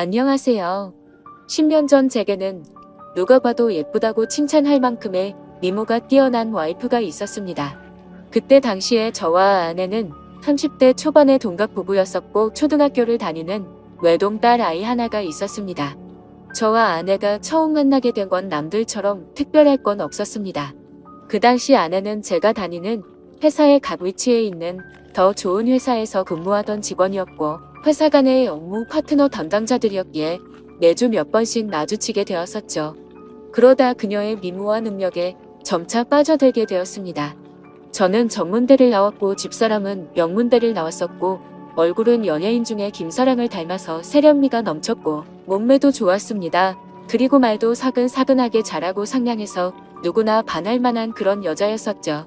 안녕하세요. 10년 전 제게는 누가 봐도 예쁘다고 칭찬할 만큼의 미모가 뛰어난 와이프가 있었습니다. 그때 당시에 저와 아내는 30대 초반의 동갑 부부였었고 초등학교를 다니는 외동 딸 아이 하나가 있었습니다. 저와 아내가 처음 만나게 된 건 남들처럼 특별할 건 없었습니다. 그 당시 아내는 제가 다니는 회사의 갑 위치에 있는 더 좋은 회사에서 근무하던 직원이었고 회사 간의 업무 파트너 담당자들이었기에 매주 몇 번씩 마주치게 되었었죠. 그러다 그녀의 미모와 능력에 점차 빠져들게 되었습니다. 저는 전문대를 나왔고 집사람은 명문대를 나왔었고 얼굴은 연예인 중에 김사랑을 닮아서 세련미가 넘쳤고 몸매도 좋았습니다. 그리고 말도 사근사근하게 잘하고 상냥해서 누구나 반할 만한 그런 여자였었죠.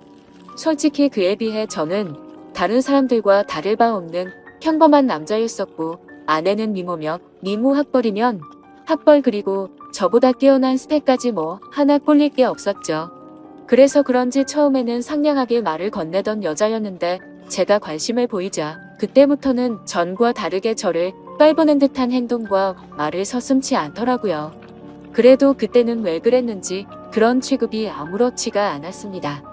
솔직히 그에 비해 저는 다른 사람들과 다를 바 없는 평범한 남자였었고 아내는 미모며 미모 학벌이면 학벌 그리고 저보다 뛰어난 스펙까지 뭐 하나 꼴릴 게 없었죠. 그래서 그런지 처음에는 상냥하게 말을 건네던 여자였는데 제가 관심을 보이자 그때부터는 전과 다르게 저를 빨보는 듯한 행동과 말을 서슴지 않더라고요. 그래도 그때는 왜 그랬는지 그런 취급이 아무렇지가 않았습니다.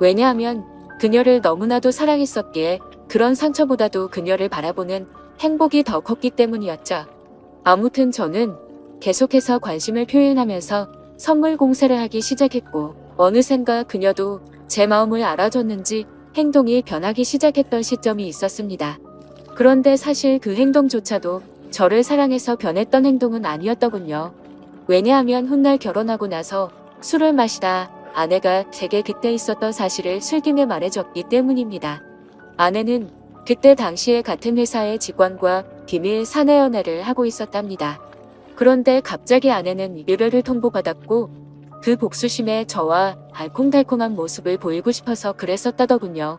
왜냐하면 그녀를 너무나도 사랑했었기에 그런 상처보다도 그녀를 바라보는 행복이 더 컸기 때문이었죠. 아무튼 저는 계속해서 관심을 표현하면서 선물 공세를 하기 시작했고 어느샌가 그녀도 제 마음을 알아줬는지 행동이 변하기 시작했던 시점이 있었습니다. 그런데 사실 그 행동조차도 저를 사랑해서 변했던 행동은 아니었더군요. 왜냐하면 훗날 결혼하고 나서 술을 마시다 아내가 제게 그때 있었던 사실을 슬김에 말해줬기 때문입니다. 아내는 그때 당시에 같은 회사의 직원과 비밀 사내 연애를 하고 있었답니다. 그런데 갑자기 아내는 유별을 통보받았고 그 복수심에 저와 알콩달콩한 모습을 보이고 싶어서 그랬었다더군요.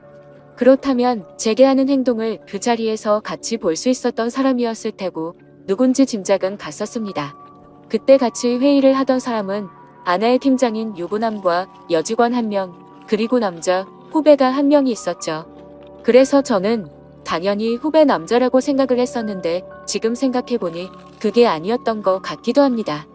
그렇다면 제게 하는 행동을 그 자리에서 같이 볼 수 있었던 사람이었을 테고 누군지 짐작은 갔었습니다. 그때 같이 회의를 하던 사람은 아내의 팀장인 유부남과 여직원 한 명, 그리고 남자 후배가 한 명이 있었죠. 그래서 저는 당연히 후배 남자라고 생각을 했었는데 지금 생각해보니 그게 아니었던 것 같기도 합니다.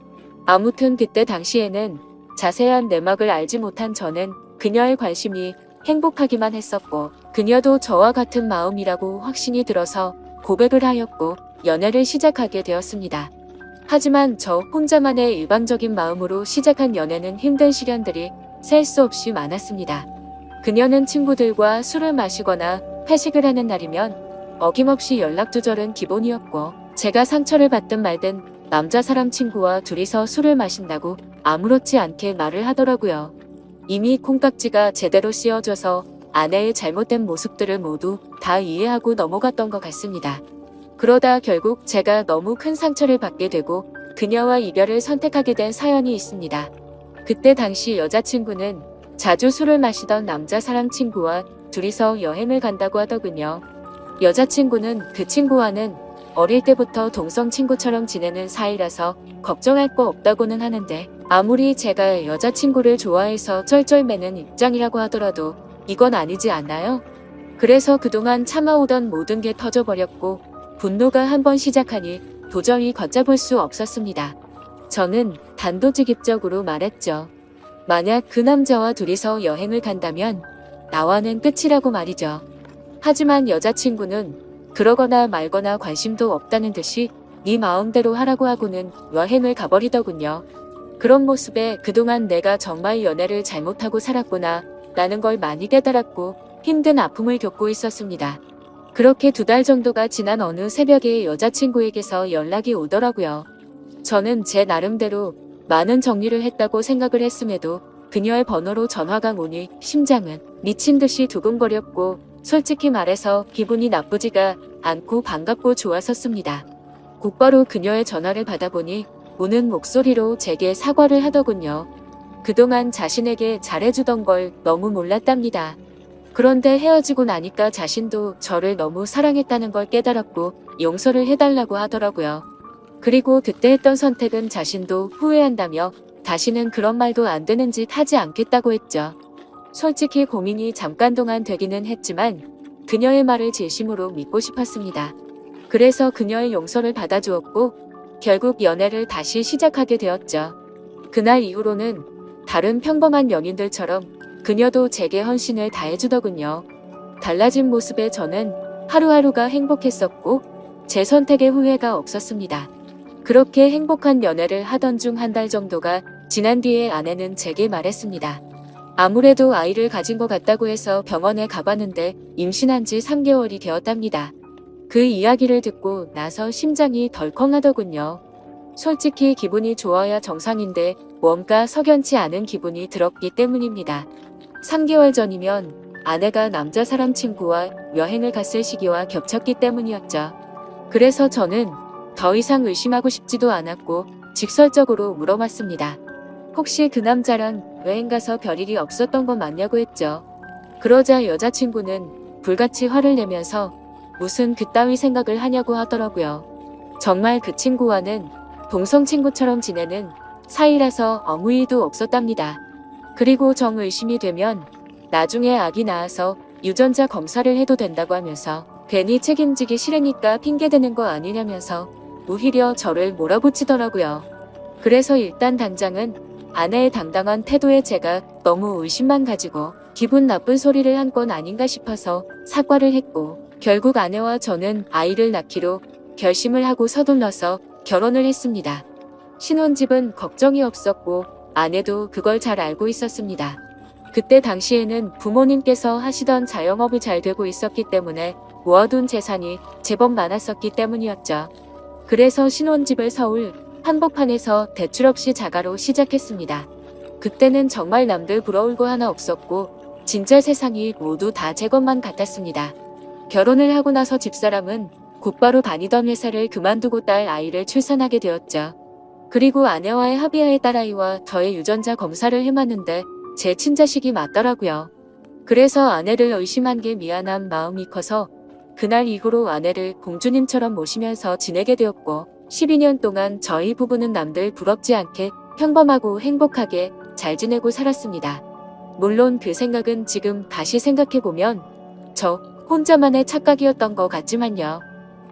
아무튼 그때 당시에는 자세한 내막을 알지 못한 저는 그녀의 관심이 행복하기만 했었고 그녀도 저와 같은 마음이라고 확신이 들어서 고백을 하였고 연애를 시작하게 되었습니다. 하지만 저 혼자만의 일방적인 마음으로 시작한 연애는 힘든 시련들이 셀 수 없이 많았습니다. 그녀는 친구들과 술을 마시거나 회식을 하는 날이면 어김없이 연락 조절은 기본이었고 제가 상처를 받든 말든 남자 사람 친구와 둘이서 술을 마신다고 아무렇지 않게 말을 하더라고요. 이미 콩깍지가 제대로 씌워져서 아내의 잘못된 모습들을 모두 다 이해하고 넘어갔던 것 같습니다. 그러다 결국 제가 너무 큰 상처를 받게 되고 그녀와 이별을 선택하게 된 사연이 있습니다. 그때 당시 여자친구는 자주 술을 마시던 남자 사람 친구와 둘이서 여행을 간다고 하더군요. 여자친구는 그 친구와는 어릴 때부터 동성 친구처럼 지내는 사이라서 걱정할 거 없다고는 하는데 아무리 제가 여자친구를 좋아해서 쩔쩔매는 입장이라고 하더라도 이건 아니지 않나요? 그래서 그동안 참아오던 모든 게 터져버렸고 분노가 한번 시작하니 도저히 걷잡을 수 없었습니다. 저는 단도직입적으로 말했죠. 만약 그 남자와 둘이서 여행을 간다면 나와는 끝이라고 말이죠. 하지만 여자친구는 그러거나 말거나 관심도 없다는 듯이 네 마음대로 하라고 하고는 여행을 가버리더군요. 그런 모습에 그동안 내가 정말 연애를 잘못하고 살았구나 라는 걸 많이 깨달았고 힘든 아픔을 겪고 있었습니다. 그렇게 두 달 정도가 지난 어느 새벽에 여자친구에게서 연락이 오더라고요. 저는 제 나름대로 많은 정리를 했다고 생각을 했음에도 그녀의 번호로 전화가 오니 심장은 미친 듯이 두근거렸고 솔직히 말해서 기분이 나쁘지가 않고 반갑고 좋았었습니다. 곧바로 그녀의 전화를 받아보니 우는 목소리로 제게 사과를 하더군요. 그동안 자신에게 잘해주던 걸 너무 몰랐답니다. 그런데 헤어지고 나니까 자신도 저를 너무 사랑했다는 걸 깨달았고 용서를 해달라고 하더라고요. 그리고 그때 했던 선택은 자신도 후회한다며 다시는 그런 말도 안 되는 짓 하지 않겠다고 했죠. 솔직히 고민이 잠깐 동안 되기는 했지만 그녀의 말을 진심으로 믿고 싶었습니다. 그래서 그녀의 용서를 받아주었고 결국 연애를 다시 시작하게 되었죠. 그날 이후로는 다른 평범한 연인들처럼 그녀도 제게 헌신을 다해주더군요. 달라진 모습에 저는 하루하루가 행복했었고 제 선택에 후회가 없었습니다. 그렇게 행복한 연애를 하던 중 한 달 정도가 지난 뒤에 아내는 제게 말했습니다. 아무래도 아이를 가진 것 같다고 해서 병원에 가봤는데 임신한 지 3개월이 되었답니다. 그 이야기를 듣고 나서 심장이 덜컹하더군요. 솔직히 기분이 좋아야 정상인데 뭔가 석연치 않은 기분이 들었기 때문입니다. 3개월 전이면 아내가 남자 사람 친구와 여행을 갔을 시기와 겹쳤기 때문이었죠. 그래서 저는 더 이상 의심하고 싶지도 않았고 직설적으로 물어봤습니다. 혹시 그 남자랑 여행 가서 별일이 없었던 건 맞냐고 했죠. 그러자 여자친구는 불같이 화를 내면서 무슨 그따위 생각을 하냐고 하더라고요. 정말 그 친구와는 동성 친구처럼 지내는 사이라서 아무 일도 없었답니다. 그리고 정 의심이 되면 나중에 아기 낳아서 유전자 검사를 해도 된다고 하면서 괜히 책임지기 싫으니까 핑계대는 거 아니냐면서 오히려 저를 몰아붙이더라고요. 그래서 일단 당장은 아내의 당당한 태도에 제가 너무 의심만 가지고 기분 나쁜 소리를 한 건 아닌가 싶어서 사과를 했고 결국 아내와 저는 아이를 낳기로 결심을 하고 서둘러서 결혼을 했습니다. 신혼집은 걱정이 없었고 아내도 그걸 잘 알고 있었습니다. 그때 당시에는 부모님께서 하시던 자영업이 잘 되고 있었기 때문에 모아둔 재산이 제법 많았었기 때문이었죠. 그래서 신혼집을 서울 한복판에서 대출 없이 자가로 시작했습니다. 그때는 정말 남들 부러울 거 하나 없었고 진짜 세상이 모두 다 제 것만 같았습니다. 결혼을 하고 나서 집사람은 곧바로 다니던 회사를 그만두고 딸 아이를 출산하게 되었죠. 그리고 아내와의 합의하에 딸아이와 저의 유전자 검사를 해봤는데 제 친자식이 맞더라고요. 그래서 아내를 의심한 게 미안한 마음이 커서 그날 이후로 아내를 공주님처럼 모시면서 지내게 되었고 12년 동안 저희 부부는 남들 부럽지 않게 평범하고 행복하게 잘 지내고 살았습니다. 물론 그 생각은 지금 다시 생각해보면 저 혼자만의 착각이었던 것 같지만요.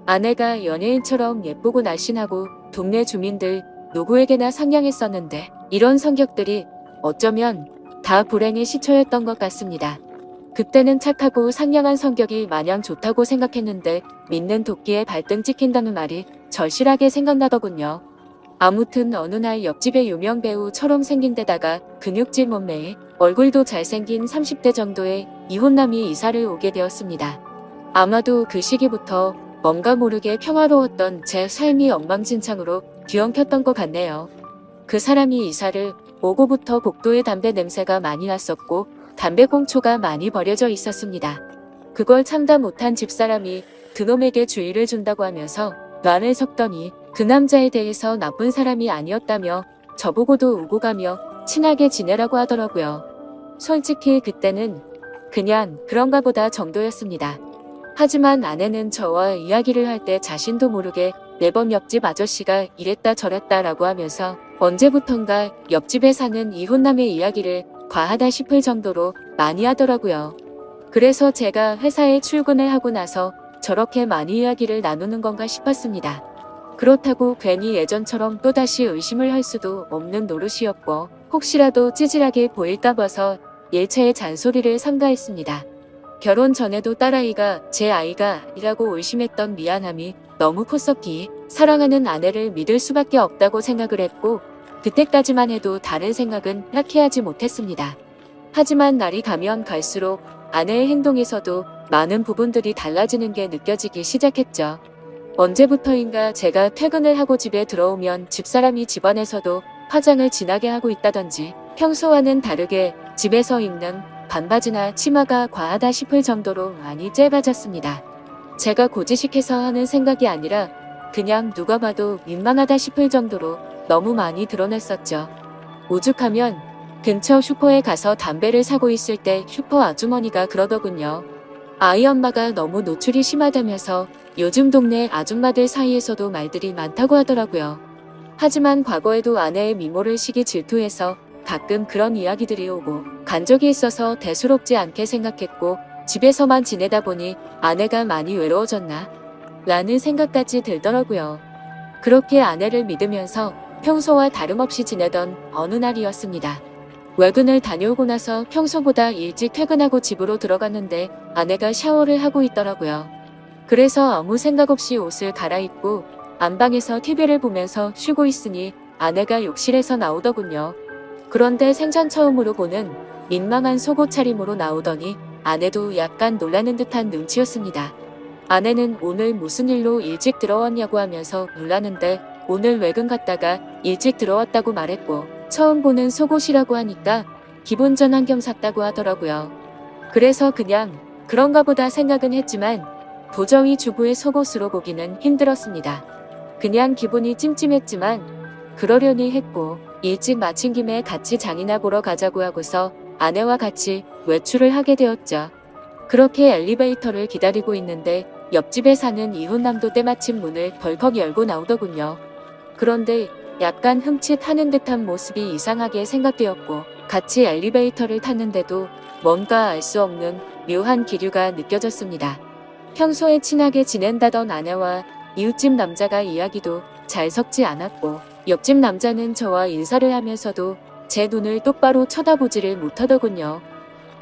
아내가 연예인처럼 예쁘고 날씬하고 동네 주민들 누구에게나 상냥했었는데 이런 성격들이 어쩌면 다 불행의 시초였던 것 같습니다. 그때는 착하고 상냥한 성격이 마냥 좋다고 생각했는데 믿는 도끼에 발등 찍힌다는 말이 절실하게 생각나더군요. 아무튼 어느 날 옆집의 유명 배우처럼 생긴 데다가 근육질 몸매에 얼굴도 잘생긴 30대 정도의 이혼남이 이사를 오게 되었습니다. 아마도 그 시기부터 뭔가 모르게 평화로웠던 제 삶이 엉망진창으로 뒤엉켰던 것 같네요. 그 사람이 이사를 오고부터 복도에 담배 냄새가 많이 났었고 담배 꽁초가 많이 버려져 있었습니다. 그걸 참다 못한 집사람이 그놈에게 주의를 준다고 하면서 란을 섞더니 그 남자에 대해서 나쁜 사람이 아니었다며 저보고도 우고 가며 친하게 지내라고 하더라고요. 솔직히 그때는 그냥 그런가 보다 정도였습니다. 하지만 아내는 저와 이야기를 할 때 자신도 모르게 매번 옆집 아저씨가 이랬다 저랬다 라고 하면서 언제부턴가 옆집에 사는 이혼남의 이야기를 과하다 싶을 정도로 많이 하더라고요. 그래서 제가 회사에 출근을 하고 나서 저렇게 많이 이야기를 나누는 건가 싶었습니다. 그렇다고 괜히 예전처럼 또다시 의심을 할 수도 없는 노릇이었고 혹시라도 찌질하게 보일까 봐서 일체의 잔소리를 삼가했습니다. 결혼 전에도 딸아이가 제 아이가 이라고 의심했던 미안함이 너무 컸었기에 사랑하는 아내를 믿을 수밖에 없다고 생각을 했고 그때까지만 해도 다른 생각은 딱히 하지 못했습니다. 하지만 날이 가면 갈수록 아내의 행동에서도 많은 부분들이 달라지는 게 느껴지기 시작했죠. 언제부터인가 제가 퇴근을 하고 집에 들어오면 집사람이 집안에서도 화장을 진하게 하고 있다든지 평소와는 다르게 집에서 입는 반바지나 치마가 과하다 싶을 정도로 많이 짧아졌습니다. 제가 고지식해서 하는 생각이 아니라 그냥 누가 봐도 민망하다 싶을 정도로 너무 많이 드러냈었죠. 오죽하면 근처 슈퍼에 가서 담배를 사고 있을 때 슈퍼 아주머니가 그러더군요. 아이 엄마가 너무 노출이 심하다면서 요즘 동네 아줌마들 사이에서도 말들이 많다고 하더라고요. 하지만 과거에도 아내의 미모를 시기 질투해서 가끔 그런 이야기들이 오고 간 적이 있어서 대수롭지 않게 생각했고 집에서만 지내다 보니 아내가 많이 외로워졌나? 라는 생각까지 들더라고요. 그렇게 아내를 믿으면서 평소와 다름없이 지내던 어느 날이었습니다. 외근을 다녀오고 나서 평소보다 일찍 퇴근하고 집으로 들어갔는데 아내가 샤워를 하고 있더라고요. 그래서 아무 생각 없이 옷을 갈아입고 안방에서 TV를 보면서 쉬고 있으니 아내가 욕실에서 나오더군요. 그런데 생전 처음으로 보는 민망한 속옷 차림으로 나오더니 아내도 약간 놀라는 듯한 눈치였습니다. 아내는 오늘 무슨 일로 일찍 들어왔냐고 하면서 놀라는데 오늘 외근 갔다가 일찍 들어왔다고 말했고 처음 보는 속옷이라고 하니까 기본 전환경 샀다고 하더라고요. 그래서 그냥 그런가 보다 생각은 했지만 도저히 주부의 속옷으로 보기는 힘들었습니다. 그냥 기분이 찜찜했지만 그러려니 했고 일찍 마친 김에 같이 장이나 보러 가자고 하고서 아내와 같이 외출을 하게 되었죠. 그렇게 엘리베이터를 기다리고 있는데 옆집에 사는 이혼남도 때마침 문을 벌컥 열고 나오더군요. 그런데 약간 흠칫하는 듯한 모습이 이상하게 생각되었고 같이 엘리베이터를 탔는데도 뭔가 알 수 없는 묘한 기류가 느껴졌습니다. 평소에 친하게 지낸다던 아내와 이웃집 남자가 이야기도 잘 섞지 않았고 옆집 남자는 저와 인사를 하면서도 제 눈을 똑바로 쳐다보지를 못하더군요.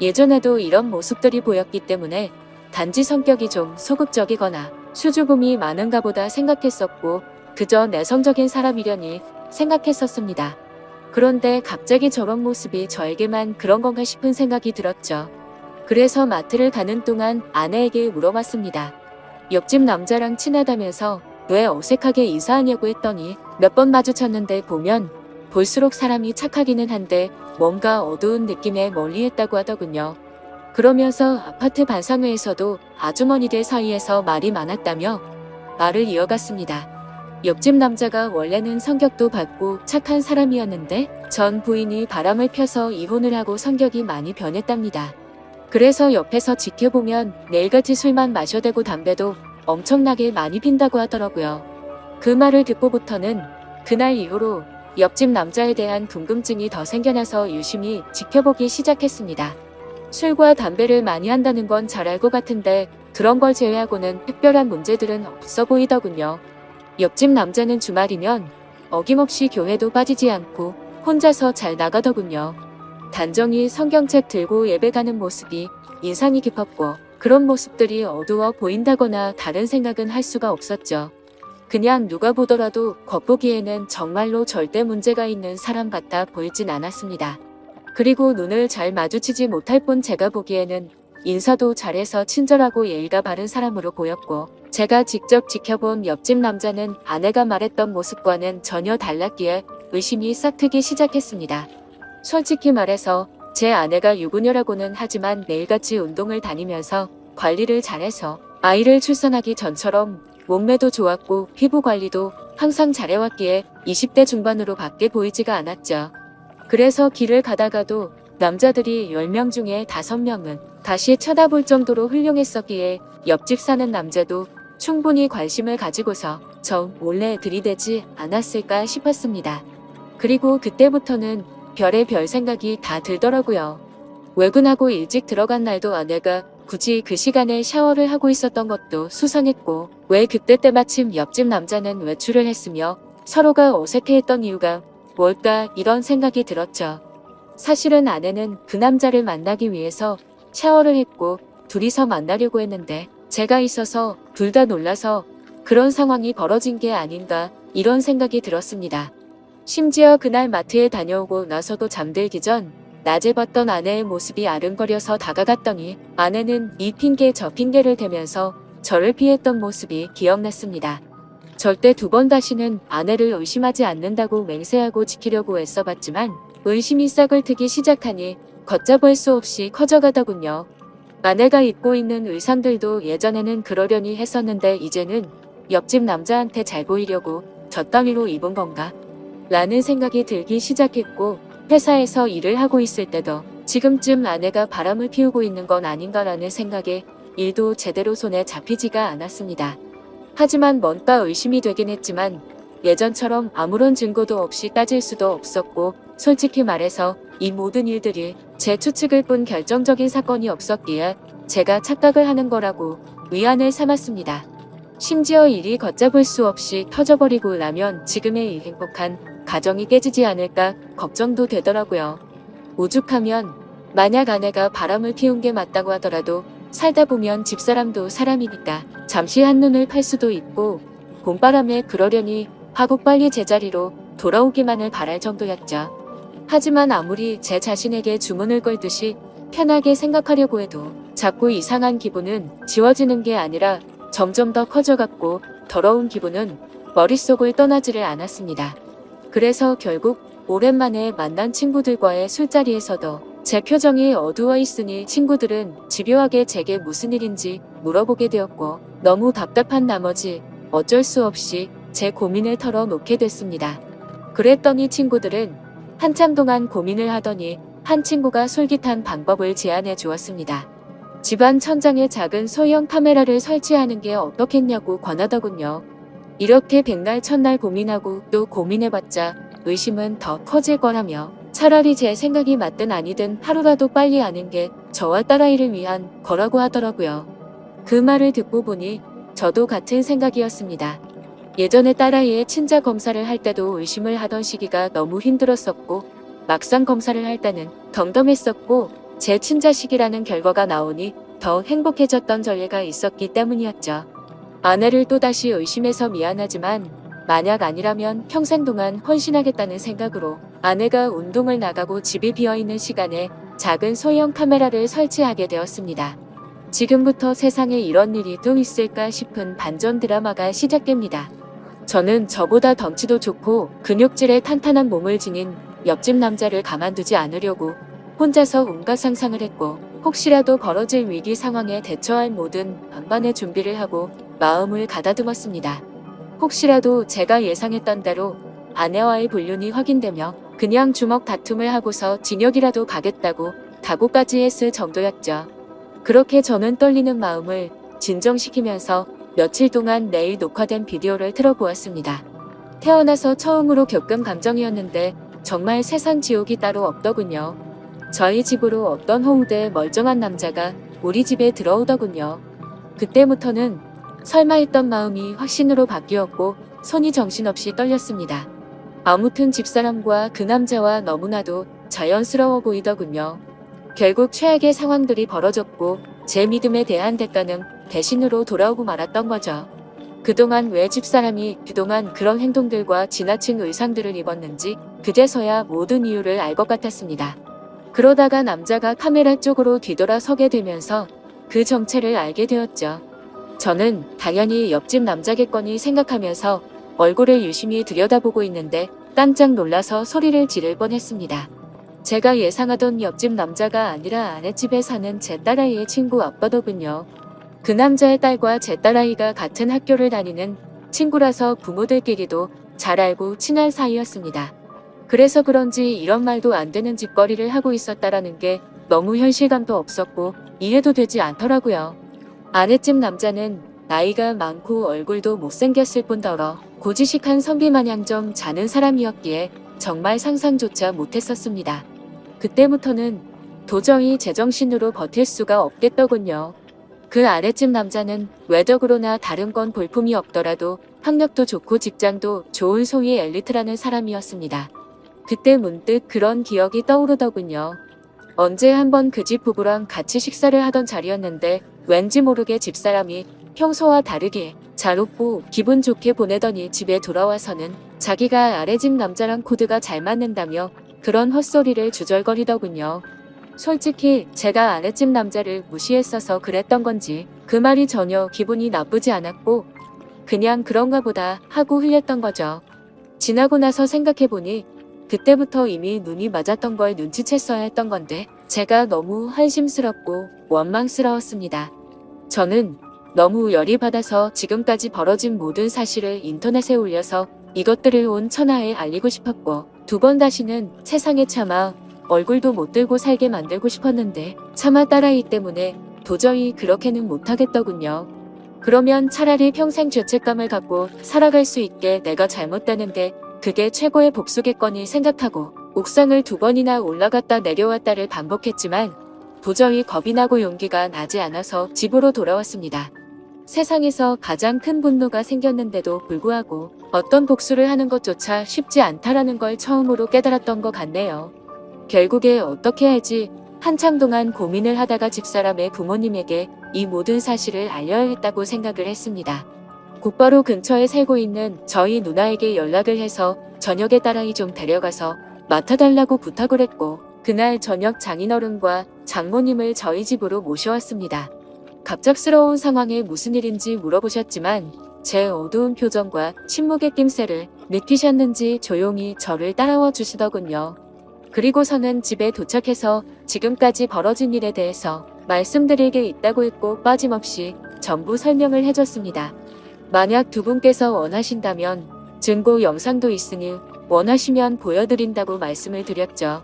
예전에도 이런 모습들이 보였기 때문에 단지 성격이 좀 소극적이거나 수줍음이 많은가 보다 생각했었고 그저 내성적인 사람이려니 생각했었습니다. 그런데 갑자기 저런 모습이 저에게만 그런 건가 싶은 생각이 들었죠. 그래서 마트를 가는 동안 아내에게 물어봤습니다. 옆집 남자랑 친하다면서 왜 어색하게 인사하냐고 했더니 몇 번 마주쳤는데 보면 볼수록 사람이 착하기는 한데 뭔가 어두운 느낌에 멀리했다고 하더군요. 그러면서 아파트 반상회에서도 아주머니들 사이에서 말이 많았다며 말을 이어갔습니다. 옆집 남자가 원래는 성격도 밝고 착한 사람이었는데 전 부인이 바람을 펴서 이혼을 하고 성격이 많이 변했답니다. 그래서 옆에서 지켜보면 매일같이 술만 마셔대고 담배도 엄청나게 많이 핀다고 하더라고요. 그 말을 듣고부터는 그날 이후로 옆집 남자에 대한 궁금증이 더 생겨나서 유심히 지켜보기 시작했습니다. 술과 담배를 많이 한다는 건 잘 알고 같은데 그런 걸 제외하고는 특별한 문제들은 없어 보이더군요. 옆집 남자는 주말이면 어김없이 교회도 빠지지 않고 혼자서 잘 나가더군요. 단정히 성경책 들고 예배 가는 모습이 인상이 깊었고 그런 모습들이 어두워 보인다거나 다른 생각은 할 수가 없었죠. 그냥 누가 보더라도 겉보기에는 정말로 절대 문제가 있는 사람 같아 보이진 않았습니다. 그리고 눈을 잘 마주치지 못할 뿐 제가 보기에는 인사도 잘해서 친절하고 예의가 바른 사람으로 보였고 제가 직접 지켜본 옆집 남자는 아내가 말했던 모습과는 전혀 달랐기에 의심이 싹트기 시작했습니다. 솔직히 말해서 제 아내가 유부녀라고는 하지만 매일같이 운동을 다니면서 관리를 잘해서 아이를 출산하기 전처럼 몸매도 좋았고 피부 관리도 항상 잘해왔기에 20대 중반으로 밖에 보이지가 않았죠. 그래서 길을 가다가도 남자들이 10명 중에 5명은 다시 쳐다볼 정도로 훌륭했었기에 옆집 사는 남자도 충분히 관심을 가지고서 저 몰래 들이대지 않았을까 싶었습니다. 그리고 그때부터는 별의 별 생각이 다 들더라고요. 외근하고 일찍 들어간 날도 아내가 굳이 그 시간에 샤워를 하고 있었던 것도 수상했고 왜 그때 때마침 옆집 남자는 외출을 했으며 서로가 어색해했던 이유가 뭘까 이런 생각이 들었죠. 사실은 아내는 그 남자를 만나기 위해서 샤워를 했고 둘이서 만나려고 했는데 제가 있어서 둘 다 놀라서 그런 상황이 벌어진 게 아닌가 이런 생각이 들었습니다. 심지어 그날 마트에 다녀오고 나서도 잠들기 전 낮에 봤던 아내의 모습이 아른거려서 다가갔더니 아내는 이 핑계 저 핑계를 대면서 저를 피했던 모습이 기억났습니다. 절대 두 번 다시는 아내를 의심하지 않는다고 맹세하고 지키려고 애써봤지만 의심이 싹을 트기 시작하니 걷잡을 수 없이 커져가더군요. 아내가 입고 있는 의상들도 예전에는 그러려니 했었는데 이제는 옆집 남자한테 잘 보이려고 저 따위로 입은 건가? 라는 생각이 들기 시작했고 회사에서 일을 하고 있을 때도 지금쯤 아내가 바람을 피우고 있는 건 아닌가라는 생각에 일도 제대로 손에 잡히지가 않았습니다. 하지만 뭔가 의심이 되긴 했지만 예전처럼 아무런 증거도 없이 따질 수도 없었고 솔직히 말해서 이 모든 일들이 제 추측일 뿐 결정적인 사건이 없었기에 제가 착각을 하는 거라고 위안을 삼았습니다. 심지어 일이 걷잡을 수 없이 터져버리고 나면 지금의 이 행복한 가정이 깨지지 않을까 걱정도 되더라고요. 오죽하면 만약 아내가 바람을 피운 게 맞다고 하더라도 살다 보면 집사람도 사람이니까 잠시 한눈을 팔 수도 있고 봄바람에 그러려니 하고 빨리 제자리로 돌아오기만을 바랄 정도였죠. 하지만 아무리 제 자신에게 주문을 걸듯이 편하게 생각하려고 해도 자꾸 이상한 기분은 지워지는 게 아니라 점점 더 커져갔고 더러운 기분은 머릿속을 떠나지를 않았습니다. 그래서 결국 오랜만에 만난 친구들과의 술자리에서도 제 표정이 어두워 있으니 친구들은 집요하게 제게 무슨 일인지 물어보게 되었고 너무 답답한 나머지 어쩔 수 없이 제 고민을 털어놓게 됐습니다. 그랬더니 친구들은 한참 동안 고민을 하더니 한 친구가 솔깃한 방법을 제안해 주었습니다. 집안 천장에 작은 소형 카메라를 설치하는 게 어떻겠냐고 권하더군요. 이렇게 백날 첫날 고민하고 또 고민해봤자 의심은 더 커질 거라며 차라리 제 생각이 맞든 아니든 하루라도 빨리 아는 게 저와 딸아이를 위한 거라고 하더라고요. 그 말을 듣고 보니 저도 같은 생각이었습니다. 예전에 딸아이의 친자 검사를 할 때도 의심을 하던 시기가 너무 힘들었었고 막상 검사를 할 때는 덤덤했었고 제 친자식이라는 결과가 나오니 더 행복해졌던 전례가 있었기 때문이었죠. 아내를 또다시 의심해서 미안하지만 만약 아니라면 평생 동안 헌신하겠다는 생각으로 아내가 운동을 나가고 집이 비어있는 시간에 작은 소형 카메라를 설치하게 되었습니다. 지금부터 세상에 이런 일이 또 있을까 싶은 반전 드라마가 시작됩니다. 저는 저보다 덩치도 좋고 근육질의 탄탄한 몸을 지닌 옆집 남자를 가만두지 않으려고 혼자서 온갖 상상을 했고 혹시라도 벌어질 위기 상황에 대처할 모든 반반의 준비를 하고 마음을 가다듬었습니다. 혹시라도 제가 예상했던 대로 아내와의 불륜이 확인되며 그냥 주먹 다툼을 하고서 진역이라도 가겠다고 각오까지 했을 정도였죠. 그렇게 저는 떨리는 마음을 진정시키면서 며칠 동안 내일 녹화된 비디오를 틀어보았습니다. 태어나서 처음으로 겪은 감정이었는데 정말 세상 지옥이 따로 없더군요. 저희 집으로 어떤 호우대 멀쩡한 남자가 우리 집에 들어오더군요. 그때부터는 설마 했던 마음이 확신으로 바뀌었고 손이 정신없이 떨렸습니다. 아무튼 집사람과 그 남자와 너무나도 자연스러워 보이더군요. 결국 최악의 상황들이 벌어졌고 제 믿음에 대한 대가는 대신으로 돌아오고 말았던 거죠. 그동안 왜 집사람이 그동안 그런 행동들과 지나친 의상들을 입었는지 그제서야 모든 이유를 알 것 같았습니다. 그러다가 남자가 카메라 쪽으로 뒤돌아 서게 되면서 그 정체를 알게 되었죠. 저는 당연히 옆집 남자겠거니 생각하면서 얼굴을 유심히 들여다보고 있는데 깜짝 놀라서 소리를 지를 뻔했습니다. 제가 예상하던 옆집 남자가 아니라 아랫집에 사는 제 딸아이의 친구 아빠더군요. 그 남자의 딸과 제 딸아이가 같은 학교를 다니는 친구라서 부모들끼리도 잘 알고 친한 사이였습니다. 그래서 그런지 이런 말도 안 되는 짓거리를 하고 있었다라는 게 너무 현실감도 없었고 이해도 되지 않더라고요. 아랫집 남자는 나이가 많고 얼굴도 못생겼을 뿐더러 고지식한 선비 마냥 좀 자는 사람이었기에 정말 상상조차 못했었습니다. 그때부터는 도저히 제정신으로 버틸 수가 없겠더군요. 그 아랫집 남자는 외적으로나 다른 건 볼품이 없더라도 학력도 좋고 직장도 좋은 소위 엘리트라는 사람이었습니다. 그때 문득 그런 기억이 떠오르더군요. 언제 한번 그 집 부부랑 같이 식사를 하던 자리였는데 왠지 모르게 집사람이 평소와 다르게 잘 웃고 기분 좋게 보내더니 집에 돌아와서는 자기가 아래집 남자랑 코드가 잘 맞는다며 그런 헛소리를 주절거리더군요. 솔직히 제가 아랫집 남자를 무시했어서 그랬던 건지 그 말이 전혀 기분이 나쁘지 않았고 그냥 그런가 보다 하고 흘렸던 거죠. 지나고 나서 생각해보니 그때부터 이미 눈이 맞았던 걸 눈치챘어야 했던 건데 제가 너무 한심스럽고 원망스러웠습니다. 저는 너무 열이 받아서 지금까지 벌어진 모든 사실을 인터넷에 올려서 이것들을 온 천하에 알리고 싶었고 두 번 다시는 세상에 참아 얼굴도 못 들고 살게 만들고 싶었는데 차마 딸아이 때문에 도저히 그렇게는 못하겠더군요. 그러면 차라리 평생 죄책감을 갖고 살아갈 수 있게 내가 잘못되는데 그게 최고의 복수겠거니 생각하고 옥상을 두 번이나 올라갔다 내려왔다를 반복했지만 도저히 겁이 나고 용기가 나지 않아서 집으로 돌아왔습니다. 세상에서 가장 큰 분노가 생겼는데도 불구하고 어떤 복수를 하는 것조차 쉽지 않다라는 걸 처음으로 깨달았던 것 같네요. 결국에 어떻게 할지 한참 동안 고민을 하다가 집사람의 부모님에게 이 모든 사실을 알려야 했다고 생각을 했습니다. 곧바로 근처에 살고 있는 저희 누나에게 연락을 해서 저녁에 딸아이 좀 데려가서 맡아달라고 부탁을 했고 그날 저녁 장인어른과 장모님을 저희 집으로 모셔왔습니다. 갑작스러운 상황에 무슨 일인지 물어보셨지만 제 어두운 표정과 침묵의 낌새를 느끼셨는지 조용히 저를 따라와 주시더군요. 그리고서는 집에 도착해서 지금까지 벌어진 일에 대해서 말씀드릴 게 있다고 했고 빠짐없이 전부 설명을 해줬습니다. 만약 두 분께서 원하신다면 증거 영상도 있으니 원하시면 보여드린다고 말씀을 드렸죠.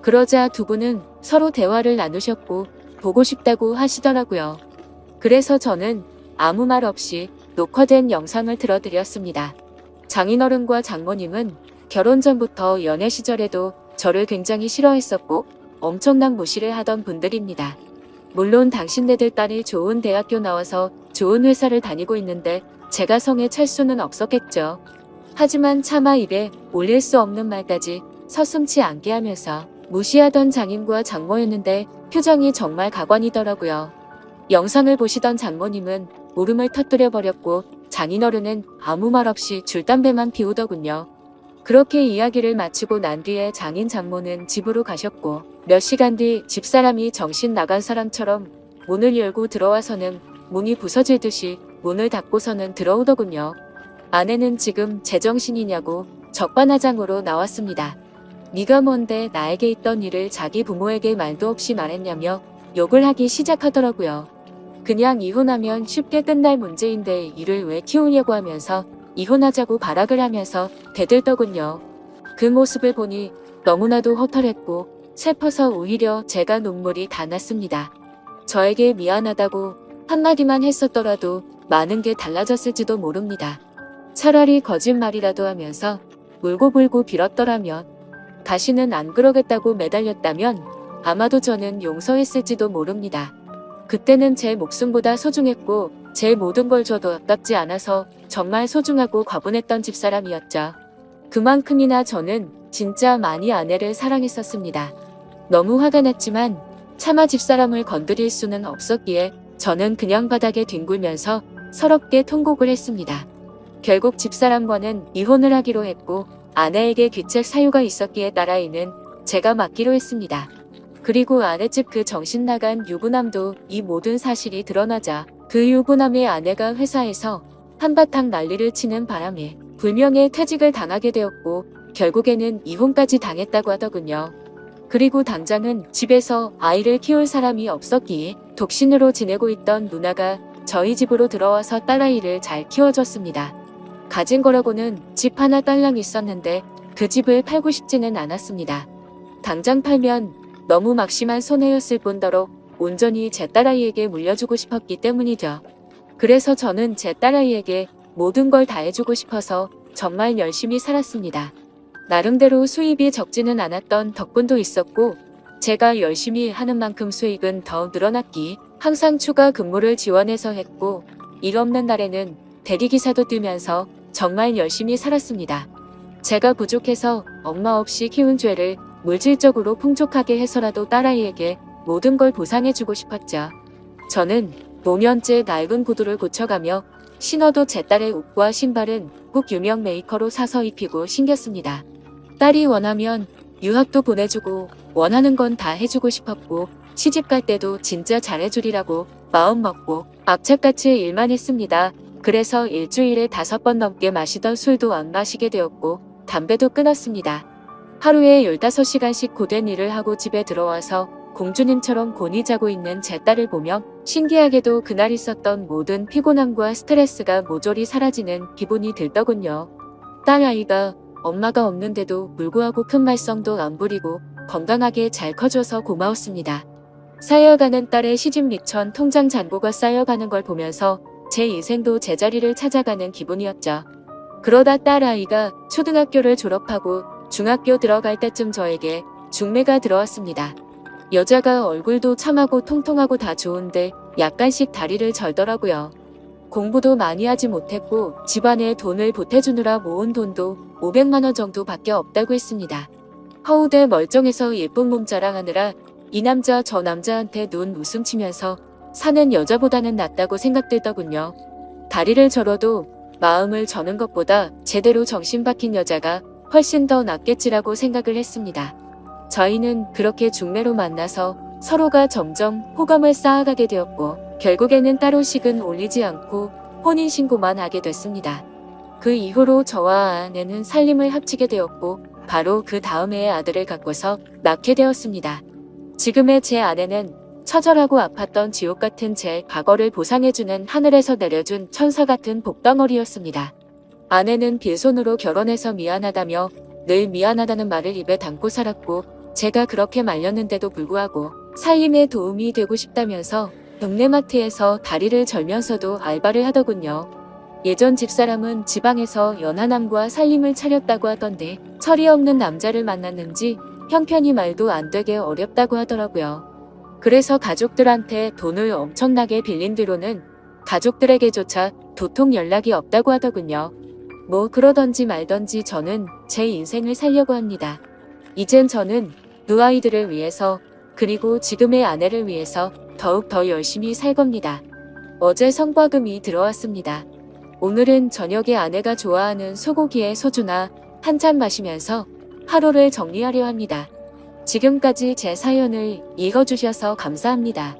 그러자 두 분은 서로 대화를 나누셨고 보고 싶다고 하시더라고요. 그래서 저는 아무 말 없이 녹화된 영상을 들어드렸습니다. 장인어른과 장모님은 결혼 전부터 연애 시절에도 저를 굉장히 싫어했었고 엄청난 무시를 하던 분들입니다. 물론 당신네들 딸이 좋은 대학교 나와서 좋은 회사를 다니고 있는데 제가 성에 찰 수는 없었겠죠. 하지만 차마 입에 올릴 수 없는 말까지 서슴치 않게 하면서 무시하던 장인과 장모였는데 표정이 정말 가관이더라고요. 영상을 보시던 장모님은 울음을 터뜨려 버렸고 장인어른은 아무 말 없이 줄담배만 피우더군요. 그렇게 이야기를 마치고 난 뒤에 장인 장모는 집으로 가셨고 몇 시간 뒤 집사람이 정신 나간 사람처럼 문을 열고 들어와서는 문이 부서지듯이 문을 닫고서는 들어오더군요. 아내는 지금 제정신이냐고 적반하장으로 나왔습니다. 네가 뭔데 나에게 있던 일을 자기 부모에게 말도 없이 말했냐며 욕을 하기 시작하더라고요. 그냥 이혼하면 쉽게 끝날 문제인데 일을 왜 키우냐고 하면서 이혼하자고 발악을 하면서 대들더군요. 그 모습을 보니 너무나도 허탈했고 슬퍼서 오히려 제가 눈물이 다 났습니다. 저에게 미안하다고 한마디만 했었더라도 많은 게 달라졌을지도 모릅니다. 차라리 거짓말이라도 하면서 울고불고 빌었더라면 다시는 안 그러겠다고 매달렸다면 아마도 저는 용서했을지도 모릅니다. 그때는 제 목숨보다 소중했고 제 모든 걸 줘도 아깝지 않아서 정말 소중하고 과분했던 집사람이었죠. 그만큼이나 저는 진짜 많이 아내를 사랑했었습니다. 너무 화가 났지만 차마 집사람을 건드릴 수는 없었기에 저는 그냥 바닥에 뒹굴면서 서럽게 통곡을 했습니다. 결국 집사람과는 이혼을 하기로 했고 아내에게 귀책 사유가 있었기에 딸아이는 제가 맡기로 했습니다. 그리고 아내집 그 정신 나간 유부남도 이 모든 사실이 드러나자 그 유부남의 아내가 회사에서 한바탕 난리를 치는 바람에 불명예 퇴직을 당하게 되었고 결국에는 이혼까지 당했다고 하더군요. 그리고 당장은 집에서 아이를 키울 사람이 없었기에 독신으로 지내고 있던 누나가 저희 집으로 들어와서 딸아이를 잘 키워줬습니다. 가진 거라고는 집 하나 딸랑 있었는데 그 집을 팔고 싶지는 않았습니다. 당장 팔면 너무 막심한 손해였을 뿐더러 온전히 제 딸아이에게 물려주고 싶었기 때문이죠. 그래서 저는 제 딸아이에게 모든 걸 다 해주고 싶어서 정말 열심히 살았습니다. 나름대로 수입이 적지는 않았던 덕분도 있었고 제가 열심히 하는 만큼 수익은 더 늘어났기 항상 추가 근무를 지원해서 했고 일 없는 날에는 대리기사도 뛰면서 정말 열심히 살았습니다. 제가 부족해서 엄마 없이 키운 죄를 물질적으로 풍족하게 해서라도 딸아이에게 모든 걸 보상해주고 싶었죠. 저는 노년째 낡은 구두를 고쳐가며 신어도 제 딸의 옷과 신발은 꼭 유명 메이커로 사서 입히고 신겼습니다. 딸이 원하면 유학도 보내주고 원하는 건 다 해주고 싶었고 시집 갈 때도 진짜 잘해주리라고 마음 먹고 악착같이 일만 했습니다. 그래서 일주일에 다섯 번 넘게 마시던 술도 안 마시게 되었고 담배도 끊었습니다. 하루에 15시간씩 고된 일을 하고 집에 들어와서 공주님처럼 곤히 자고 있는 제 딸을 보며 신기하게도 그날 있었던 모든 피곤함과 스트레스가 모조리 사라지는 기분이 들더군요. 딸 아이가 엄마가 없는데도 불구하고 큰 말썽도 안 부리고 건강하게 잘 커줘서 고마웠습니다. 쌓여가는 딸의 시집 미천 통장 잔고가 쌓여가는 걸 보면서 제 인생도 제자리를 찾아가는 기분이었죠. 그러다 딸 아이가 초등학교를 졸업하고 중학교 들어갈 때쯤 저에게 중매가 들어왔습니다. 여자가 얼굴도 참하고 통통하고 다 좋은데 약간씩 다리를 절더라고요. 공부도 많이 하지 못했고 집안에 돈을 보태주느라 모은 돈도 500만 원 정도 밖에 없다고 했습니다. 허우대 멀쩡해서 예쁜 몸 자랑하느라 이 남자 저 남자한테 눈 웃음 치면서 사는 여자보다는 낫다고 생각들더군요. 다리를 절어도 마음을 저는 것보다 제대로 정신 박힌 여자가 훨씬 더 낫겠지라고 생각을 했습니다. 저희는 그렇게 중매로 만나서 서로가 점점 호감을 쌓아가게 되었고 결국에는 따로 식은 올리지 않고 혼인신고만 하게 됐습니다. 그 이후로 저와 아내는 살림을 합치게 되었고 바로 그 다음 해에 아들을 갖고서 낳게 되었습니다. 지금의 제 아내는 처절하고 아팠던 지옥 같은 제 과거를 보상해주는 하늘에서 내려준 천사 같은 복덩어리였습니다. 아내는 빈손으로 결혼해서 미안하다며 늘 미안하다는 말을 입에 담고 살았고 제가 그렇게 말렸는데도 불구하고 살림에 도움이 되고 싶다면서 동네마트에서 다리를 절면서도 알바를 하더군요. 예전 집사람은 지방에서 연하남과 살림을 차렸다고 하던데 철이 없는 남자를 만났는지 형편이 말도 안 되게 어렵다고 하더라고요. 그래서 가족들한테 돈을 엄청나게 빌린 뒤로는 가족들에게조차 도통 연락이 없다고 하더군요. 뭐 그러던지 말던지 저는 제 인생을 살려고 합니다. 이젠 저는 누아이들을 위해서 그리고 지금의 아내를 위해서 더욱 더 열심히 살 겁니다. 어제 성과금이 들어왔습니다. 오늘은 저녁에 아내가 좋아하는 소고기에 소주나 한 잔 마시면서 하루를 정리하려 합니다. 지금까지 제 사연을 읽어주셔서 감사합니다.